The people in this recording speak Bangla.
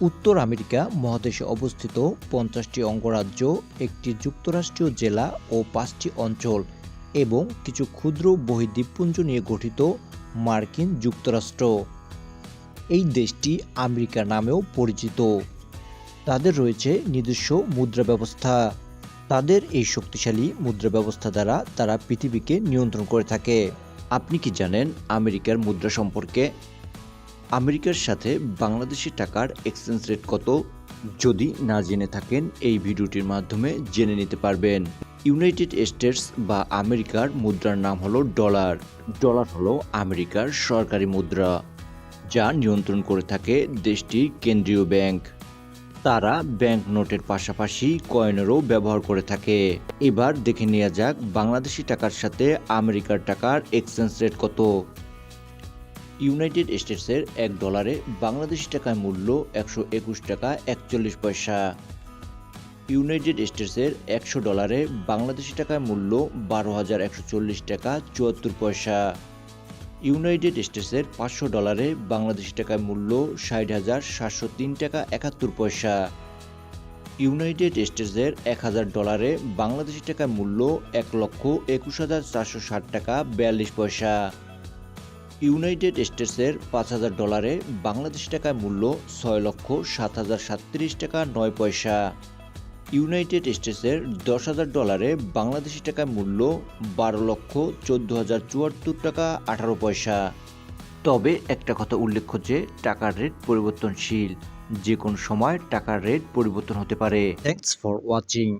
উত্তর আমেরিকা মহাদেশে অবস্থিত পঞ্চাশটি অঙ্গরাজ্য, একটি যুক্তরাষ্ট্রীয় জেলা ও পাঁচটি অঞ্চল এবং কিছু ক্ষুদ্র বহির্দ্বীপপুঞ্জ নিয়ে গঠিত মার্কিন যুক্তরাষ্ট্র। এই দেশটি আমেরিকা নামেও পরিচিত। তাদের রয়েছে নিজস্ব মুদ্রা ব্যবস্থা। তাদের এই শক্তিশালী মুদ্রা ব্যবস্থা দ্বারা তারা পৃথিবীকে নিয়ন্ত্রণ করে থাকে। আপনি কি জানেন আমেরিকার মুদ্রা সম্পর্কে? আমেরিকার সাথে বাংলাদেশি টাকার এক্সচেঞ্জ রেট কত? যদি না জেনে থাকেন, এই ভিডিওটির মাধ্যমে জেনে নিতে পারবেন। ইউনাইটেড স্টেটস বা আমেরিকার মুদ্রার নাম হলো ডলার। ডলার হলো আমেরিকার সরকারি মুদ্রা, যা নিয়ন্ত্রণ করে থাকে দেশটির কেন্দ্রীয় ব্যাংক। তারা ব্যাংক নোটের পাশাপাশি কয়েনেরও ব্যবহার করে থাকে। এবার দেখে নেওয়া যাক বাংলাদেশি টাকার সাথে আমেরিকার টাকার এক্সচেঞ্জ রেট কত। ইউনাইটেড স্টেটসের এক ডলারে বাংলাদেশি টাকার মূল্য একশো একুশ টাকা একচল্লিশ পয়সা। ইউনাইটেড স্টেটসের একশো ডলারে বাংলাদেশি টাকার মূল্য বারো হাজার একশো চল্লিশ টাকা চুয়াত্তর পয়সা। ইউনাইটেড স্টেটসের পাঁচশো ডলারে বাংলাদেশি টাকার মূল্য ষাট হাজার সাতশো তিন টাকা একাত্তর পয়সা। ইউনাইটেড স্টেটসের এক হাজার ডলারে বাংলাদেশি টাকার মূল্য এক লক্ষ একুশ হাজার চারশো ষাট টাকা বিয়াল্লিশ পয়সা। ইউনাইটেড স্টেটসের পাঁচ হাজার ডলারে বাংলাদেশ টাকায় মূল্য ছয় লক্ষ সাত হাজার সাতত্রিশ টাকা নয় পয়সা। ইউনাইটেড স্টেটসের দশ হাজার ডলারে বাংলাদেশি টাকায় মূল্য বারো লক্ষ চোদ্দ হাজার চুয়াত্তর টাকা আঠারো পয়সা। তবে একটা কথা উল্লেখ্য যে, টাকার রেট পরিবর্তনশীল। যে কোনো সময় টাকার রেট পরিবর্তন হতে পারে। Thanks for watching